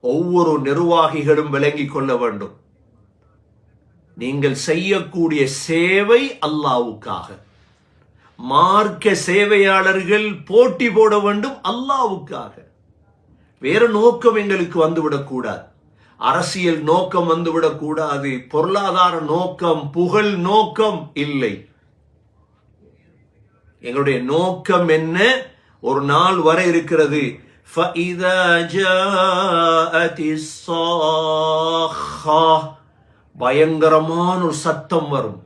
ஒவ்வொரு நிர்வாகிகளும் விளங்கிக் கொள்ள வேண்டும். நீங்கள் செய்யக்கூடிய சேவை அல்லாவுக்காக மார்க்க சேவையாளர்கள் போட்டி போட வேண்டும் அல்லாவுக்காக வேற நோக்கம் எங்களுக்கு வந்துவிடக்கூடாது அரசியல் நோக்கம் வந்துவிடக்கூடாது பொருளாதார நோக்கம் புகழ் நோக்கம் இல்லை. எங்களுடைய நோக்கம் என்ன? ஒரு நாள் வர இருக்கிறது. فَإِذَا جَاءَتِ الصَّاخَّةُ பயங்கரமான ஒரு சத்தம் வரும்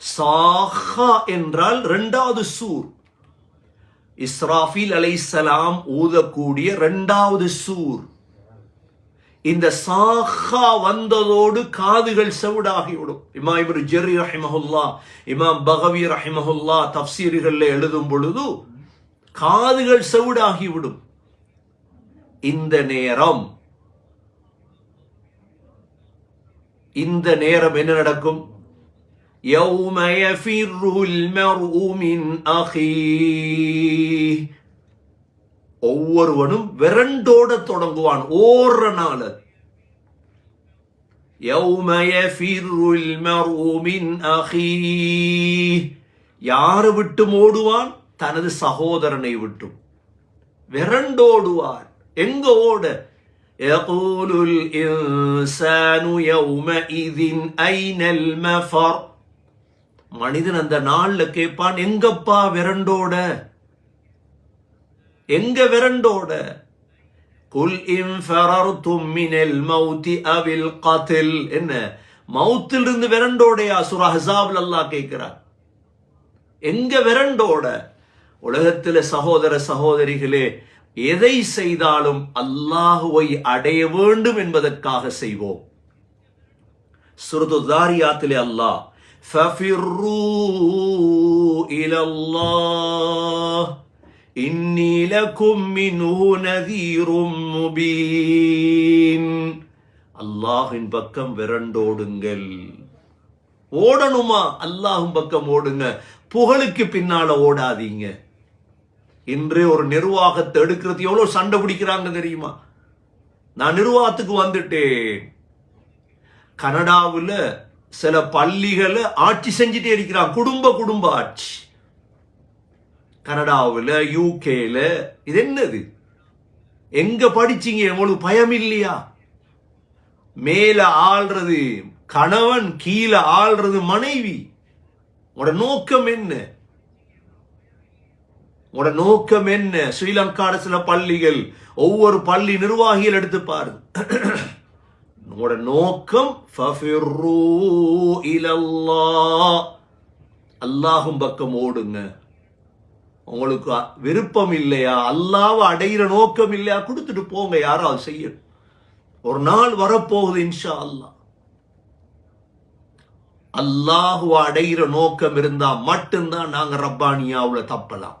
சாஹா என்றால் இரண்டாவது சூர் இஸ்ராஃபில் அலைசலாம் ஊதக்கூடிய இரண்டாவது சூர் இந்த சாஹா வந்ததோடு காதுகள் செவிடாகிவிடும் இமாம் இப்னு ஜெரி ரஹிமஹுல்லா இமாம் பகவி ரஹிமஹுல்லா தப்சீர்கள்ல எழுதும் பொழுது காதுகள் செவிடாகிவிடும் இந்த நேரம் இந்த நேரம் என்ன நடக்கும் يوم يفر المرء من أخيه ஒவ்வொருவனும் விரண்டோட தொடங்குவான் ஓடுற நாள் அது. يوم يفر المرء من أخيه யாரு விட்டும் ஓடுவான் தனது சகோதரனை விட்டும் விரண்டோடுவார் எங்க ஓட يقول الإنسان يومئذ أين المفر மனிதன் அந்த நாள்ல கேட்பான் எங்கப்பா விரண்டோட எங்க விரண்டோட குல் இன் ஃபரர்தும் மினல் மௌதி அவில் கதில் என்ன மௌத்தில் இருந்து விரண்டோடையா சுரா ஹசாப்ல அல்லாஹ் கேட்கிறார் எங்க விரண்டோட உலகத்துல சகோதர சகோதரிகளே எதை செய்தாலும் அல்லாஹுவை அடைய வேண்டும் என்பதற்காக செய்வோம் சுருது தாரியாத்திலே அல்லாஹ் ففروا إلى الله إني لكم منه نذير مبين அல்லாஹின் பக்கம் விரண்டோடுங்கள் ஓடணுமா அல்லாஹும் பக்கம் ஓடுங்க புகழுக்கு பின்னால ஓடாதீங்க இன்று ஒரு நிர்வாகத்தை எடுக்கிறது எவ்வளவு சண்டை பிடிக்கிறாங்க தெரியுமா? நான் நிர்வாகத்துக்கு வந்துட்டேன். கனடாவில் சில பள்ளிகளை ஆட்சி செஞ்சுட்டே இருக்கிறான். குடும்ப குடும்ப ஆட்சி. கனடாவில் யூகேல இது என்னது? எங்க படிச்சீங்க? உங்களுக்கு பயம் இல்லையா மேல ஆள்றது கணவன் கீழே ஆள்றது மனைவி. உட நோக்கம் என்ன? உங்களோட நோக்கம் என்ன? ஸ்ரீலங்காட சில பள்ளிகள் ஒவ்வொரு பள்ளி நிர்வாகிகள் எடுத்து பாரு உங்களோட நோக்கம் இலல்லாஹ். அல்லாஹும் பக்கம் ஓடுங்க. உங்களுக்கு விருப்பம் இல்லையா? அல்லாவை அடையிற நோக்கம் இல்லையா? கொடுத்துட்டு போங்க யாராவது செய்யும் ஒரு நாள் வரப்போகுது இன்ஷா அல்லாஹ் அல்லாஹுவ அடையிற நோக்கம் இருந்தா மட்டும்தான் நாங்க ரப்பானியாவுல தப்பலாம்.